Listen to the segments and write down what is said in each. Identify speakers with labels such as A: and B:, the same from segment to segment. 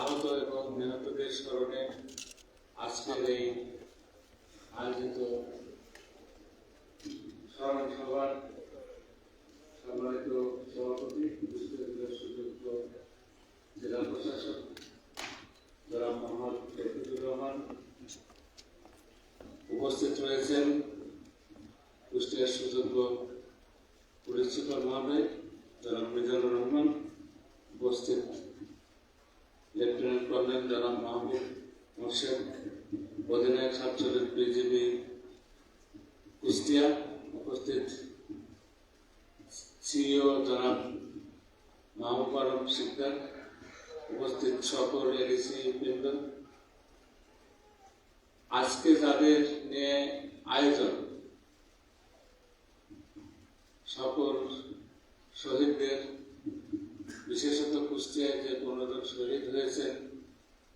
A: আহত এবং নিহতদের স্মরণে আজকের এই আয়োজিত স্মরণ সভার সম্মানিত সভাপতি সুযোগ্য জেলা প্রশাসক জনাব মোহাম্মদ শফিকুর রহমান। উপস্থিত রয়েছেন কুষ্টিয়ার সুযোগ্য পুলিশ সুপার মহোদয় জনাব মিজানুর রহমান। উপস্থিত লেফটেন্যান্ট কর্নেল জনাব মাহবুব মোর্শেদ, অধিনায়ক ছাত্রলীগ বিজিবি কুষ্টিয়া উপস্থিত সিইও জনাব মাহবুব আলম সিকদার উপস্থিত সকল এডিসি বৃন্দ। আজকে যাদের নিয়ে আয়োজন, সকল শহীদদের বিশেষত কুষ্টিয়ায় যে পনেরো শহীদ হয়েছেন,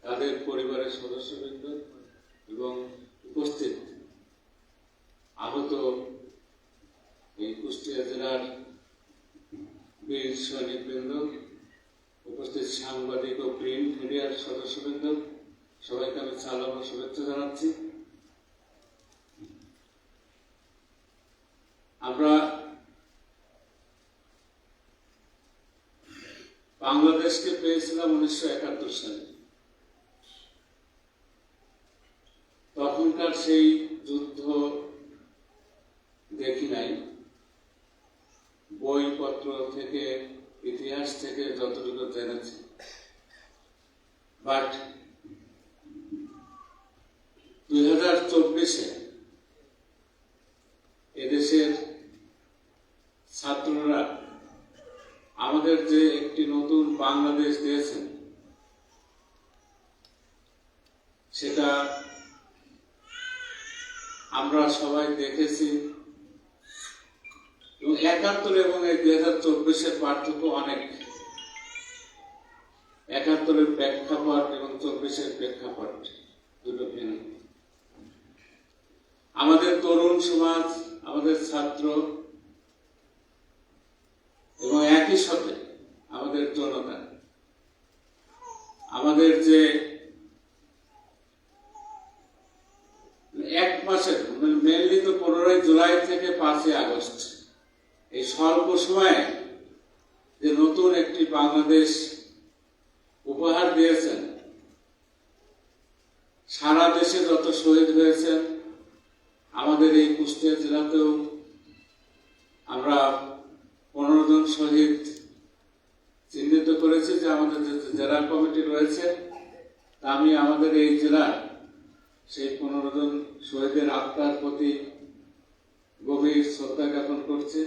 A: তাদের পরিবারের সদস্যবৃন্দ এবং উপস্থিত আহত এই কুষ্টিয়া জেলার বীর সৈনিকবৃন্দ, উপস্থিত সাংবাদিক ও প্রিন্ট মিডিয়ার সদস্যবৃন্দ, সবাইকে আমি সালাম ও শুভেচ্ছা জানাচ্ছি। আমরা বাংলাদেশকে পেয়েছিলাম উনিশশো একাত্তর সালে। তখনকার সেই যুদ্ধ দেখি নাই। বইপত্র থেকে, ইতিহাস থেকে যতটুকু জেনেছি। বাট দুই হাজার চব্বিশে এদেশের ছাত্ররা আমাদের যে একটি নতুন বাংলাদেশ দিয়েছেন সেটা আমরা সবাই দেখেছি এবং একাত্তর এবং এই দুই হাজার চব্বিশের পার্থক্য অনেক। একাত্তরের প্রেক্ষাপট এবং চব্বিশের প্রেক্ষাপট দুটো ভিন্ন। আমাদের তরুণ সমাজ, আমাদের ছাত্র এবং একই সাথে আমাদের জনতা। আমাদের যে এক মাসের মেনলি তো পনেরোই জুলাই থেকে পাঁচই আগস্ট। এই স্বল্প সময়ে যে নতুন একটি বাংলাদেশ উপহার দিয়েছেন, সারা দেশে যত শহীদ হয়েছেন, আমাদের এই কুষ্টিয়া জেলাতেও আমরা পনেরো জন শহীদ চিহ্নিত করেছি যে আমাদের যে জেলা কমিটি রয়েছে, তা আমি আমাদের এই জেলার সেই পনেরো জন শহীদের আত্মার প্রতি গভীর শ্রদ্ধা জ্ঞাপন করছি।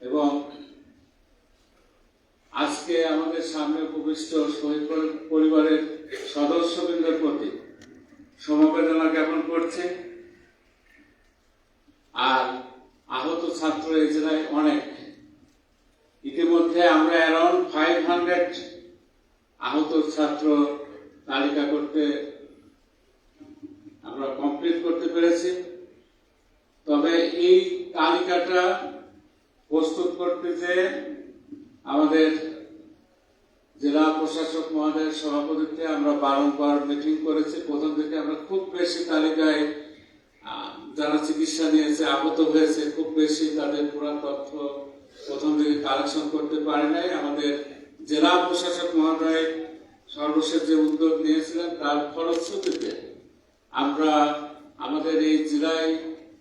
A: এবং আজকে আমাদের সামনে উপবিষ্ট শহীদ পরি- পরিবারের সদস্যবৃন্দের প্রতি সমবেদনা জ্ঞাপন করছে। আর আহত ছাত্র এই জেলায় অনেক। ইতিমধ্যে আমরা অ্যারাউন্ড ফাইভ হান্ড্রেড আহত ছাত্র তালিকা করতে আমরা কমপ্লিট করতে পেরেছি। তবে এই তালিকাটা প্রস্তুত করতে যে আমাদের জেলা প্রশাসক মহোদয়ের সভাপতিত্বে আমরা বারংবার মিটিং করেছি। প্রথম থেকে আমরা খুব বেশি তালিকায় যারা চিকিৎসা নিয়েছে, আহত হয়েছে, খুব বেশি তাদের পুরা তথ্য প্রথম থেকে কালেকশন করতে পারি নাই। আমাদের জেলা প্রশাসক মহোদয় সর্বশেষ যে উদ্যোগ নিয়েছিলেন, তার ফলশ্রুতিতে আমরা আমাদের এই জেলায়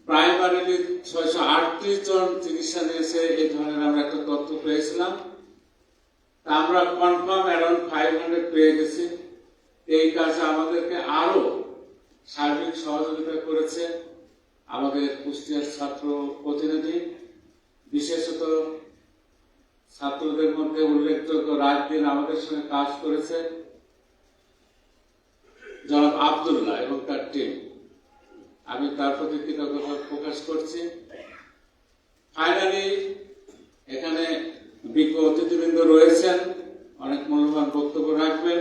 A: প্রাইমারিলি ছয়শো আটত্রিশ জন চিকিৎসা নিয়েছে এই ধরনের আমরা একটা তথ্য পেয়েছিলাম। তা আমরা কনফার্ম অ্যারাউন্ড ফাইভ হান্ড্রেড পেয়ে গেছি। এই কাজে আমাদেরকে আরও সার্বিক সহযোগিতা করেছে আমাদের কুষ্টিয়ার ছাত্র প্রতিনিধি। বিশেষত ছাত্রদের মধ্যে উল্লেখযোগ্য রাত দিন আমাদের সঙ্গে কাজ করেছে। জনাব আবদুল্লাহ এবং তার টিম আমি তার প্রতি কৃতজ্ঞতা প্রকাশ করছি। ফাইনালি এখানে বিজ্ঞ অতিথিবৃন্দ রয়েছেন। অনেক মূল্যবান বক্তব্য রাখবেন।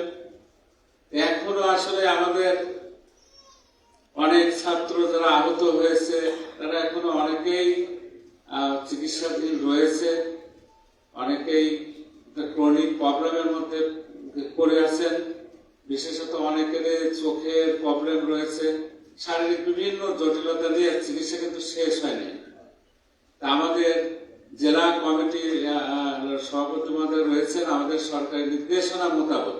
A: এখনও আসলে আমাদের অনেক ছাত্র যারা আহত হয়েছে, তারা এখনও অনেকেই চিকিৎসাধীন রয়েছে। অনেকেই ক্রনিক প্রবলেমের মধ্যে পড়ে আছেন। বিশেষত অনেকের চোখের প্রবলেম রয়েছে। শারীরিক বিভিন্ন জটিলতা নিয়ে চিকিৎসা কিন্তু শেষ হয়নি। তা আমাদের জেলা কমিটি সভাপতি মহোদয় রয়েছেন, আমাদের সরকারি নির্দেশনা মোতাবেক।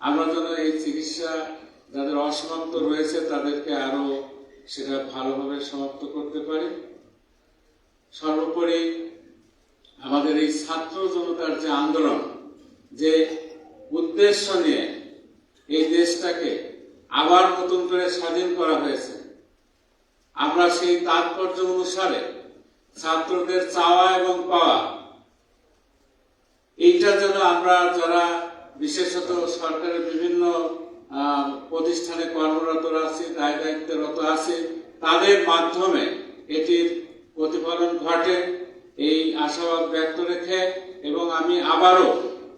A: আমরা যেন এই চিকিৎসা যাদের অসমাপ্ত রয়েছে, তাদেরকে আরও সেটা ভালোভাবে সমাপ্ত করতে পারি। সর্বোপরি আমাদের এই ছাত্র জনতার যে আন্দোলন, যে উদ্দেশ্য নিয়ে এই দেশটাকে আবার নতুন করে স্বাধীন করা হয়েছে। আমরা সেই তাৎপর্য অনুসারে ছাত্রদের চাওয়া এবং পাওয়া এইটা যেন আমরা যারা বিশেষত সরকারের বিভিন্ন প্রতিষ্ঠানে কর্মরত আছি দায় দায়িত্বরত আছি, তাদের মাধ্যমে এটির প্রতিফলন ঘটে, এই আশাবাদ ব্যক্ত রেখে এবং আমি আবারও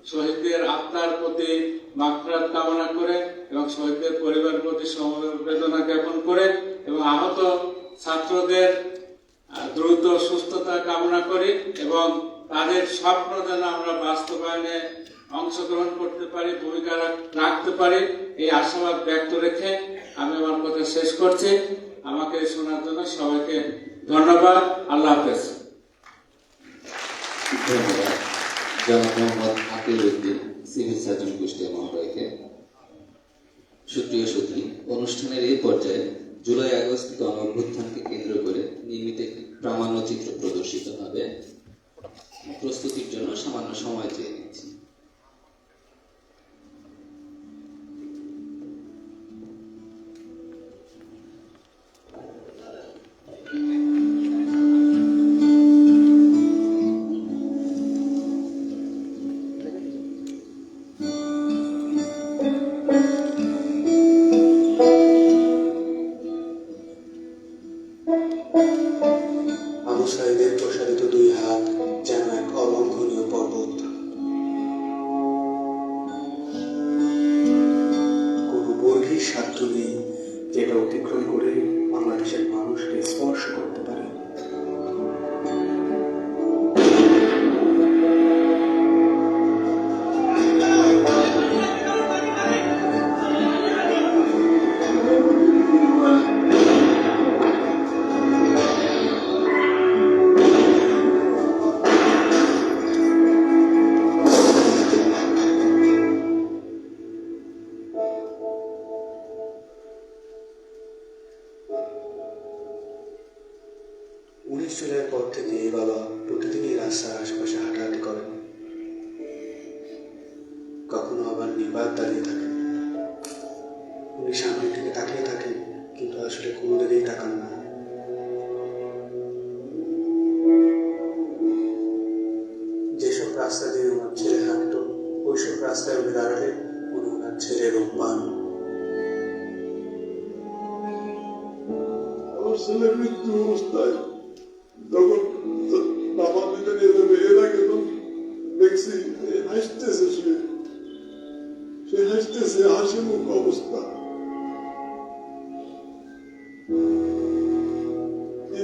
A: শহীদদের আত্মার প্রতি মাগফিরাত কামনা করে এবং শহীদদের পরিবার প্রতি সমবেদনা জ্ঞাপন করে এবং আহত ছাত্রদের দ্রুত সুস্থতা কামনা করি এবং তাদের স্বপ্ন যেন আমরা বাস্তবায়নে অংশগ্রহণ করতে পারি, ভূমিকা রাখতে পারি, এই আশাবাদ ব্যক্ত রেখে আমি আমার কথা শেষ করছি। আমাকে শোনার জন্য সবাইকে ধন্যবাদ। আল্লাহ হাফেজ।
B: ধন্যবাদ। জনাব মোহাম্মদ আকিল উদ্দিন সিভিল সার্জন কুষ্টিয়া মহোদয়কে সুপ্রিয় সুধী অনুষ্ঠানের এই পর্যায়ে জুলাই আগস্ট গণ কেন্দ্র করে নির্মিত একটি প্রামাণ্যচিত্র প্রদর্শিত হবে। প্রস্তুতির জন্য সামান্য সময় চেয়ে
C: উনিশ পর থেকে বাবা প্রতিদিনই রাস্তার আশেপাশে হাঁটাহাঁটি করেন। কখনো আবার নির্বাক দাঁড়িয়ে থাকেন। উনি সামনের দিকে তাকিয়ে থাকেন, কিন্তু আসলে কোনো দিকেই তাকান না। যেসব রাস্তা দিয়ে ওনার ছেলে হাঁটতো, ওইসব রাস্তায় উনি দাঁড়ালে উনি ওনার ছেলের রূপ পান
D: আমার ছেলে মৃত্যু অবস্থায়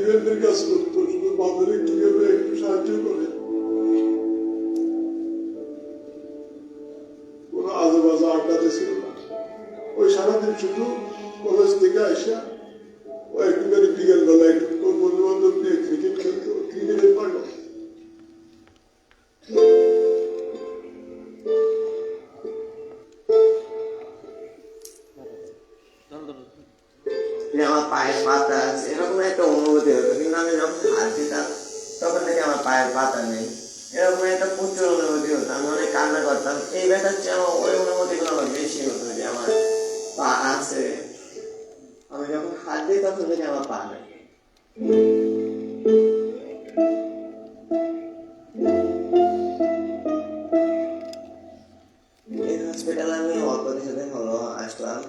D: ইভেন্টের কাছে শুধু বাজারে একটু একটু সাহায্য করে।
E: হাত তখন থেকে আমার পা এই হসপিটালে আমি অল্প কিছুদিন হলো আসলাম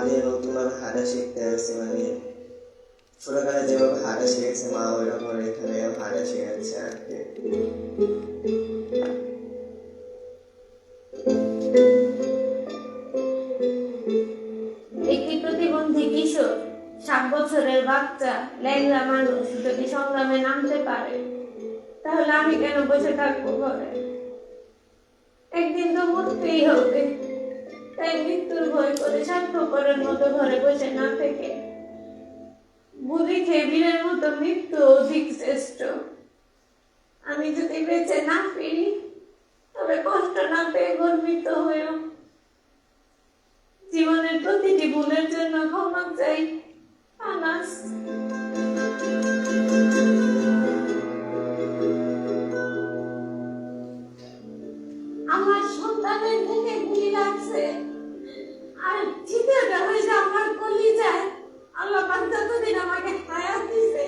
E: দিয়ে নতুনভাবে হাঁটা শিখতে আসছি মানে ছোটবেলায় যেভাবে হাঁটা শিখেছে মা ওইরকম এখানে হাঁটা শিখেছে আর কি
F: ভয় করে মতো ঘরে বসে না থেকে। মতো মৃত্যু অধিক শ্রেষ্ঠ। আমি যদি বেঁচে না ফিরি, তবে কষ্ট না পেয়ে গর্বিত হয়েও জীবনের প্রতিটি ভুলের জন্য ক্ষমা চাই, আনাস। আমার সন্তানের বুকে গুলি লাগছে? চিন্তাটা হয়েছে আমার কলি যায়। আল্লাহ পাক যতদিন আমাকে হায়াত দিছে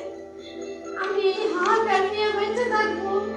F: আমি এই হাত নিয়ে বেঁচে থাকব।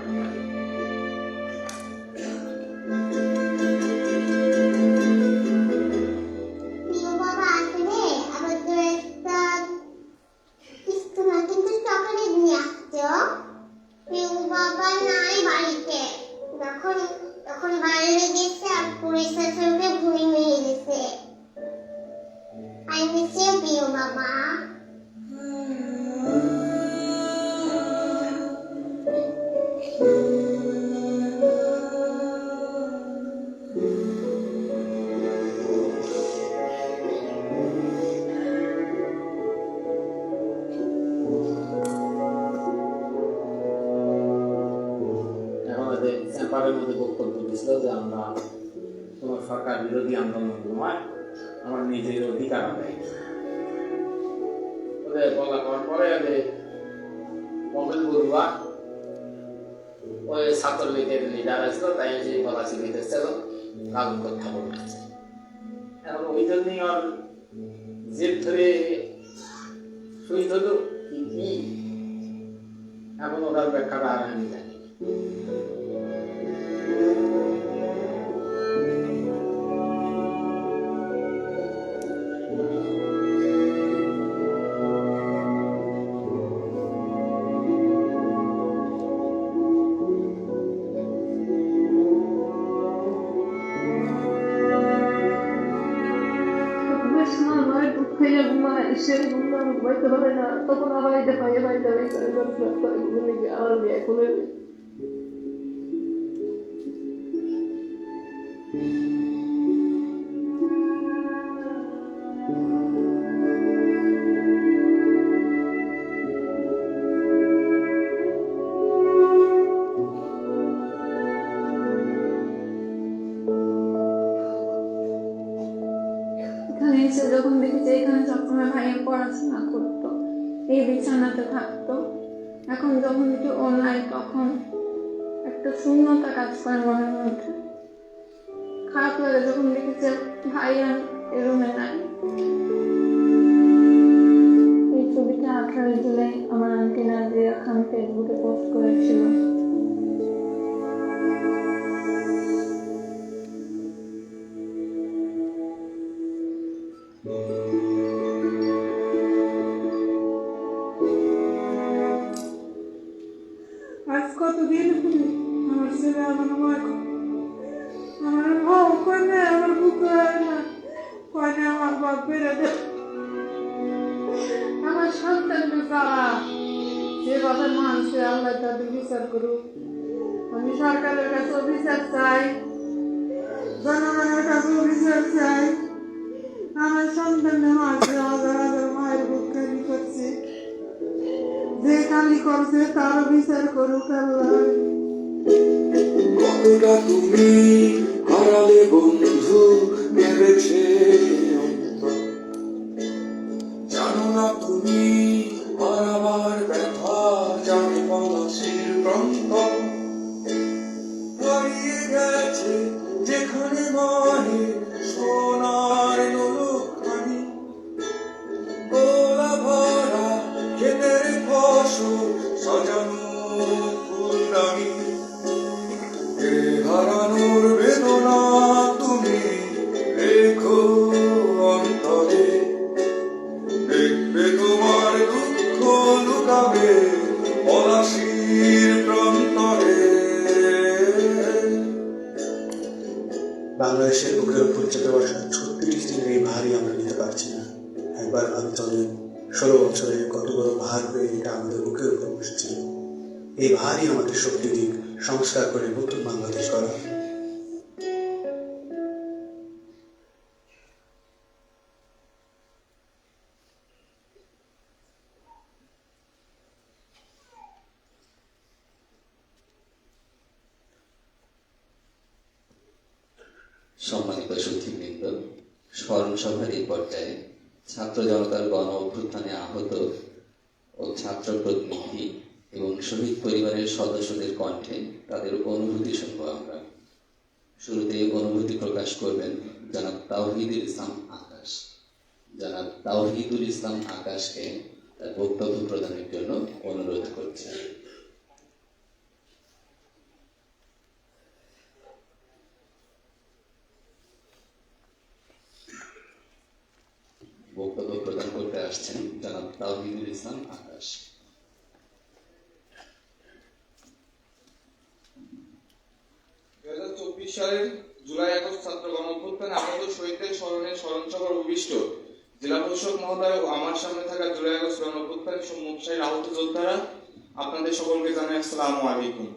G: যে আমরা তোমার সরকার বিরোধী আন্দোলন নয় আমার নিজের অধিকার আদায় ওদের বলা করার পরে ওদের মোবাইল বলুয়া ওই ছাত্রলীগের লিডার আসছিল তাই গলা চিনি দিচ্ছিল কাগজ কথা বলতেছে এখন ওই জন্যই ওর জেদ ধরে হলো কি কি? এখন ওটার ব্যাখ্যাটা আর আমি জানি
H: bunlar bayta bana topun havayda paya bayda bayda bayda bayda bunu bir ağır bir শূন্যতা কাজ করে মনের মধ্যে। খারাপ লাগে যখন দেখেছে ভাই এ রুমে নাই। এই ছবিটা আঠারোই জুলাই আমার আন্টি নাজিয়া খান ফেসবুকে পোস্ট করেছিল। যেভাবে মানুষের আল্লাহ তাদের বিচার করুক। আমি সরকারের কাছে বিচার চাই, জনগণের কাছে বিচার চাই। আমার সন্তানের মাঝে হাজার হাজার মায়ের বুক খালি করছে। যে কালি করছে তার বিচার করুক আল্লাহ।
I: তুমি হারালে বন্ধু ভেবেছে
C: এই ভারই আমাদের শক্তি দিক সংস্কার করে নতুন বাংলাদেশ করা
B: সম্মানিত সচিববৃন্দ, স্মরণসভার এই পর্যায়ে ছাত্র জনতার গণ অভ্যুত্থানে আহত ও ছাত্র প্রতিনিধি এবং শহীদ পরিবারের সদস্যদের কণ্ঠে তাদের অনুভূতি শুনব আমরা। শুরুতে অনুভূতি প্রকাশ করবেন জনাব তাওহিদুল ইসলাম আকাশ। জনাব তাওহিদুল ইসলাম আকাশকে তার বক্তব্য প্রদানের জন্য অনুরোধ করছি। বক্তব্য প্রদান করতে আসছেন জনাব তাওহিদুল ইসলাম আকাশ
J: দুই হাজার চব্বিশ সালের জুলাই আগস্ট ছাত্র গণঅভ্যুত্থানে আহত শহীদদের স্মরণে স্মরণ সভার ভূমিষ্ঠ জেলা প্রশাসক মহোদয় ও আমার সামনে থাকা জুলাই আগস্ট গণঅভ্যুত্থানের সম্মুখসারীর আহত যোদ্ধারা, আপনাদের সকলকে জানাই আসসালামু আলাইকুম।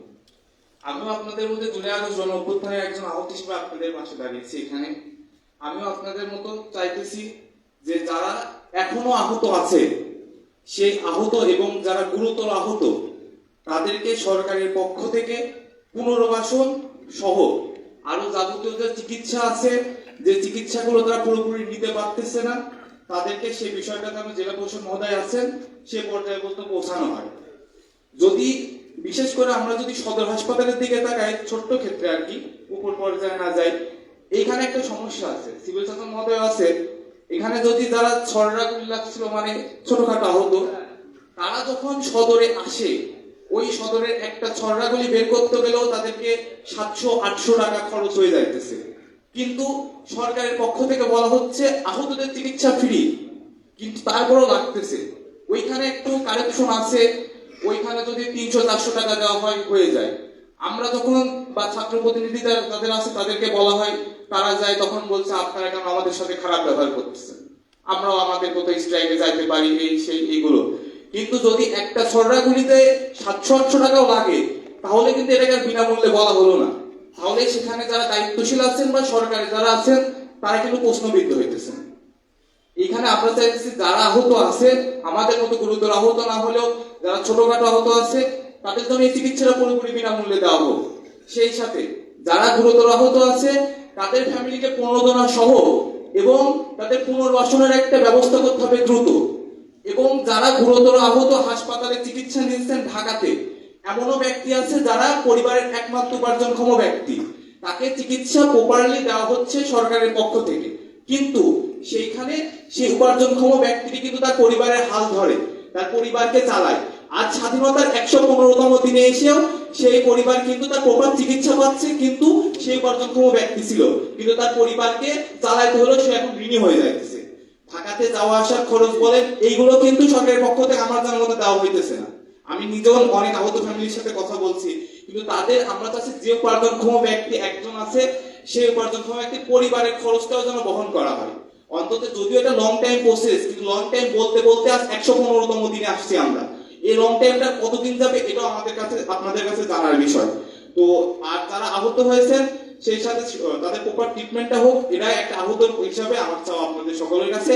J: আমিও আপনাদের মধ্যে জুলাই আগস্ট গণঅভ্যুত্থানের একজন আহত হিসেবে আপনাদের পাশে দাঁড়িয়েছি এখানে। আমিও আপনাদের মতো চাইতেছি যে যারা এখনও আহত আছে, সেই আহত এবং যারা গুরুতর আহত, তাদেরকে সরকারের পক্ষ থেকে পুনর্বাসন সহ আরও যাবতীয় চিকিৎসা আছে, যে চিকিৎসাগুলো তারা পুরোপুরি নিতে পারতেছে না, তাদেরকে সেই বিষয়টাতে আমি জেলা পরিষদ মহোদয় আছেন, সে পর্যায়ে পর্যন্ত পৌঁছানো হয়। যদি, বিশেষ করে আমরা যদি সদর হাসপাতালের দিকে তাকাই, ছোট্ট ক্ষেত্রে আর কি, উপর পর্যায়ে না যাই, এখানে একটা সমস্যা আছে। সিভিল শাসন মহোদয় আছে। এখানে যদি যারা ছড়রা লাগছিল মানে ছোটখাটো আহত, তারা যখন সদরে আসে ওই সদরের একটা ছড়রাগুলি বের করতে গেলেও তাদেরকে সাতশো, আটশো টাকা খরচ হয়ে যাইতেছে। কিন্তু সরকারের পক্ষ থেকে বলা হচ্ছে আহতদের চিকিৎসা ফ্রি, কিন্তু তারপরও লাগতেছে। ওইখানে একটু কারেকশন আছে, ওইখানে যদি তিনশো, চারশো টাকা দেওয়া হয়, হয়ে যায়। আমরা যখন বা ছাত্র প্রতিনিধি যাদের আছে, তাদেরকে বলা হয়, তারা যায়, তখন বলছে, আপনারা কেন আমাদের সাথে খারাপ ব্যবহার করতেছেন? আমরাও আমাদের মতো স্ট্রাইকে যাইতে পারি, এই, সেই, এইগুলো। কিন্তু যদি একটা ছড়রা গুলিতে সাতশো, আটশো টাকাও লাগে, তাহলে কিন্তু এটাকে আর বিনামূল্যে বলা হলো না। তাহলে সেখানে যারা দায়িত্বশীল আছেন বা সরকারে যারা আছেন, তারা কিন্তু প্রশ্নবিদ্ধ হইতেছেন। এখানে আমরা চাইতেছি যারা আহত আছে, আমাদের মতো গুরুতর আহত না হলেও, যারা ছোটখাটো আহত আছে, তাদের জন্য এই চিকিৎসাটা পুরোপুরি বিনামূল্যে দেওয়া হোক। সেই সাথে যারা গুরুতর আহত আছে, তাদের ফ্যামিলিকে প্রণোদনা সহ এবং তাদের পুনর্বাসনের একটা ব্যবস্থা করতে হবে দ্রুত। এবং যারা গুরুতর আহত হাসপাতালে চিকিৎসা নিচ্ছেন ঢাকাতে, এমনও ব্যক্তি আছে যারা পরিবারের একমাত্র উপার্জনক্ষম ব্যক্তি। তাকে চিকিৎসা প্রপারলি দেওয়া হচ্ছে সরকারের পক্ষ থেকে। কিন্তু সেইখানে সেই উপার্জনক্ষম ব্যক্তিটি কিন্তু তার পরিবারের হাল ধরে, তার পরিবারকে চালায়। আজ স্বাধীনতার একশো পনেরোতম দিনে এসেও সেই পরিবার কিন্তু তার প্রপার চিকিৎসা পাচ্ছে, কিন্তু সেই উপার্জনক্ষম ব্যক্তি ছিল। কিন্তু তার পরিবারকে চালাইতে হলেও সে এখন ঋণী হয়ে যাইতেছে। ঢাকাতে যাওয়া আসার খরচ বলেন, এইগুলো কিন্তু সরকারের পক্ষ থেকে আমার জানার মতো দেওয়া হইতেছে না। আমি নিজেও অনেক আহত ফ্যামিলির সাথে কথা বলছি, কিন্তু তাদের আমরা চাচ্ছি যে উপার্জনক্ষম ব্যক্তি একজন আছে, সেই উপার্জনক্ষম ব্যক্তি পরিবারের খরচটাও যেন বহন করা হয়। অন্তত যদিও এটা লং টাইম প্রসেস কিন্তু লং টাইম বলতে বলতে আজ একশো পনেরোতম দিনে আসছি আমরা। এই লং টাইমটা কতদিন যাবে, এটাও আমাদের কাছে, আপনাদের কাছে জানার বিষয়। তো আর তারা আহত হয়েছেন সেই সাথে তাদের প্রপার ট্রিটমেন্টটা হোক এটা একটা আহত হিসাবে আমার চাও আপনাদের সকলের কাছে।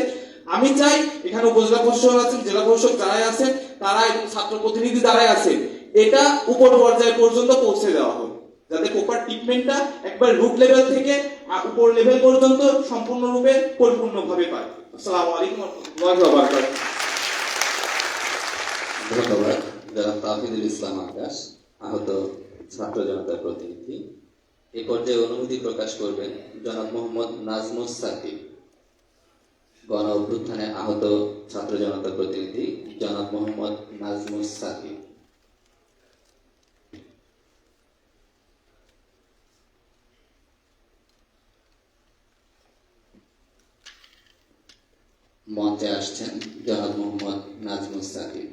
J: আমি চাই এখানে উপজেলা প্রশাসক আছেন, জেলা প্রশাসক যারাই আছেন, তারা এবং ছাত্র প্রতিনিধি যারাই আছেন, এটা উপর পর্যায় পর্যন্ত পৌঁছে দেওয়া হোক। যাতে প্রপার ট্রিটমেন্টটা একবার রুট লেভেল থেকে উপর লেভেল পর্যন্ত সম্পূর্ণরূপে পরিপূর্ণভাবে পায়। আসসালামু আলাইকুম
B: ধন্যবাদ। জনাব তাহিদুল ইসলাম আকাশ, আহত ছাত্র জনতার প্রতিনিধি এ পর্যায়ে অনুভূতি প্রকাশ করবেন জনাব মোহাম্মদ নাজমুস সাকিব। গণ অভ্যুত্থানে আহত ছাত্র জনতার প্রতিনিধি জনাব মোহাম্মদ নাজমুস সাকিব। মঞ্চে আসছেন জনাব মোহাম্মদ নাজমুস সাকিব।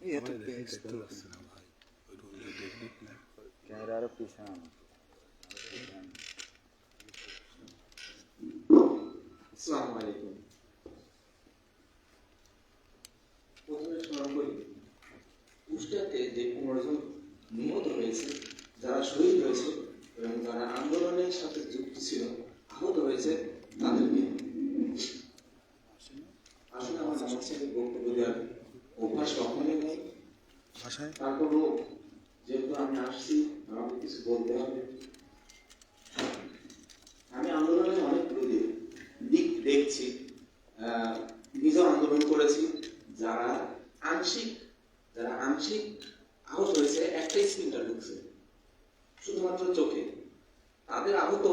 J: আসসালামু আলাইকুম প্রথমে স্মরণ করি কুষ্টিয়াতে যে পনেরো জন নিহত হয়েছে যারা শহীদ হয়েছে এবং যারা আন্দোলনের সাথে যুক্ত ছিল আহত হয়েছে তাদেরকে আসলে আমার আমার সাথে বক্তব্য দেওয়ার অভ্যাস কখনোই নেই
C: ভাষায়
K: তারপরও যেহেতু আমি আসছি আমাকে কিছু বলতে হবে আমি আন্দোলনে অনেকগুলো দিক দিক দেখছি আহ, নিজেও আন্দোলন করেছি যারা আংশিক যারা আংশিক আহত হয়েছে একটাই স্ক্রিনটা ঢুকছে শুধুমাত্র চোখে তাদের আহত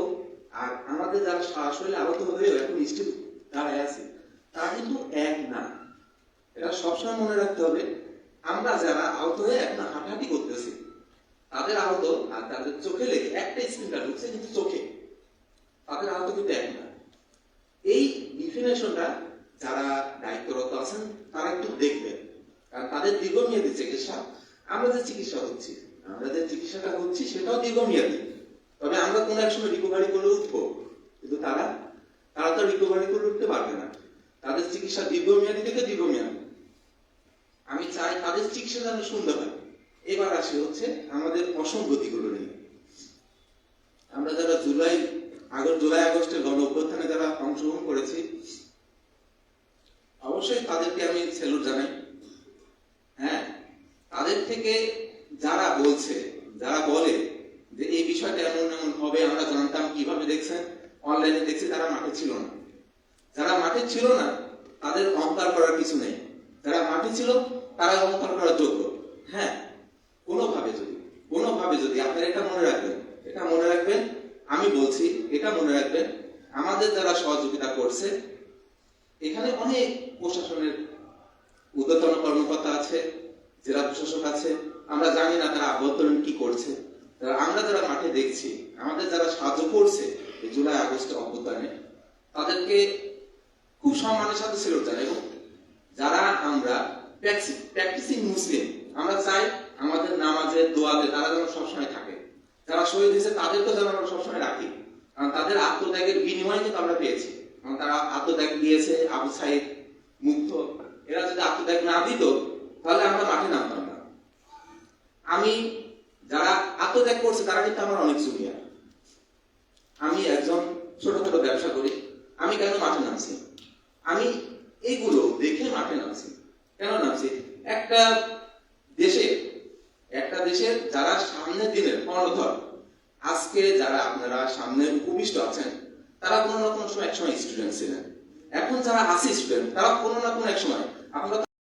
K: আর আমাদের যারা সরাসরি আহত হয়েও এখন স্টিল দাঁড়ায় আছে তারা কিন্তু এক না এটা সবসময় মনে রাখতে হবে আমরা যারা আহত হয়ে এখন হাঁটাহাঁটি করতেছি তাদের আহত আর তাদের চোখে লেগে স্ক্রিনটা ঢুকছে, কিন্তু চোখে তাদের আহত কিন্তু এক না। এই ডিফিনেশনটা যারা দায়িত্বরত আছেন, তারা একটু দেখবেন। কারণ তাদের দীর্ঘমেয়াদী চিকিৎসা, আমরা যে চিকিৎসা হচ্ছি, আমরা যে চিকিৎসাটা হচ্ছি, সেটাও দীর্ঘমেয়াদী। তবে আমরা কোনো এক সময় রিকভারি করে উঠবো, কিন্তু তারা তারা তো রিকভারি করে উঠতে পারবে না। তাদের চিকিৎসা দীর্ঘমেয়াদী থেকে দীর্ঘমেয়াদী। আমি চাই তাদের চিকিৎসা যেন সুন্দর হয়। এবার আসে হচ্ছে আমাদের অসঙ্গতিগুলো আমরা যারা জুলাই আগস্ট জুলাই, আগস্টের গণ অভ্যুত্থানে যারা অংশগ্রহণ করেছি, অবশ্যই তাদেরকে আমি স্যালুট জানাই। হ্যাঁ তাদের থেকে যারা বলছে, যারা বলে যে এই বিষয়টা এমন এমন হবে, আমরা জানতাম কীভাবে দেখছেন অনলাইনে দেখছি তারা মাঠে ছিল না। যারা মাঠে ছিল না, তাদের অহংকার করার কিছু নেই। যারা মাঠে ছিল, তারা অহংকার করার যোগ্য। হ্যাঁ কোনোভাবে যদি কোনোভাবে যদি, আপনারা এটা মনে রাখবেন। এটা মনে রাখবেন, আমি বলছি, এটা মনে রাখবেন, আমাদের যারা সহযোগিতা করছে, এখানে অনেক প্রশাসনের ঊর্ধ্বতন কর্মকর্তা আছে, জেলা প্রশাসক আছে, আমরা জানি না তারা আভ্যন্তরীণ কি করছে। আমরা যারা মাঠে দেখছি, আমাদের যারা সাহায্য করছে এই জুলাই আগস্ট অভ্যুত্থানে, তাদেরকে খুব সম্মানের সাথে ছিল জানে এবং যারা আমরা প্র্যাকটিসিং মুসলিম, আমরা চাই আমাদের নামাজে দোয়াতে তারা যেন সবসময় শহীদ হয়েছে তাদেরকেও যেন আমরা সবসময় রাখি। কারণ তাদের আত্মত্যাগের বিনিময়ে কিন্তু আমরা পেয়েছি। কারণ তারা আত্মত্যাগ দিয়েছে আবু সাইদ মুক্ত। এরা যদি আত্মত্যাগ না দিত, তাহলে আমরা মাঠে নামতাম না। আমি, যারা আত্মত্যাগ করছে, তারা কিন্তু আমার অনেক জুনিয়র। আমি একজন ছোটখাটো ব্যবসা করি। আমি কেন মাঠে নামছি? আমি এইগুলো দেখে মাঠে নামছি। কেন নামছি? একটা দেশে, একটা দেশের যারা সামনের দিনের কর্ণধর আজকে যারা আপনারা সামনে উপবিষ্ট আছেন, তারা কোনো না কোনো সময় এক সময় স্টুডেন্ট ছিলেন। এখন যারা আছে স্টুডেন্ট তারা কোনো না কোনো এক সময় আপনারা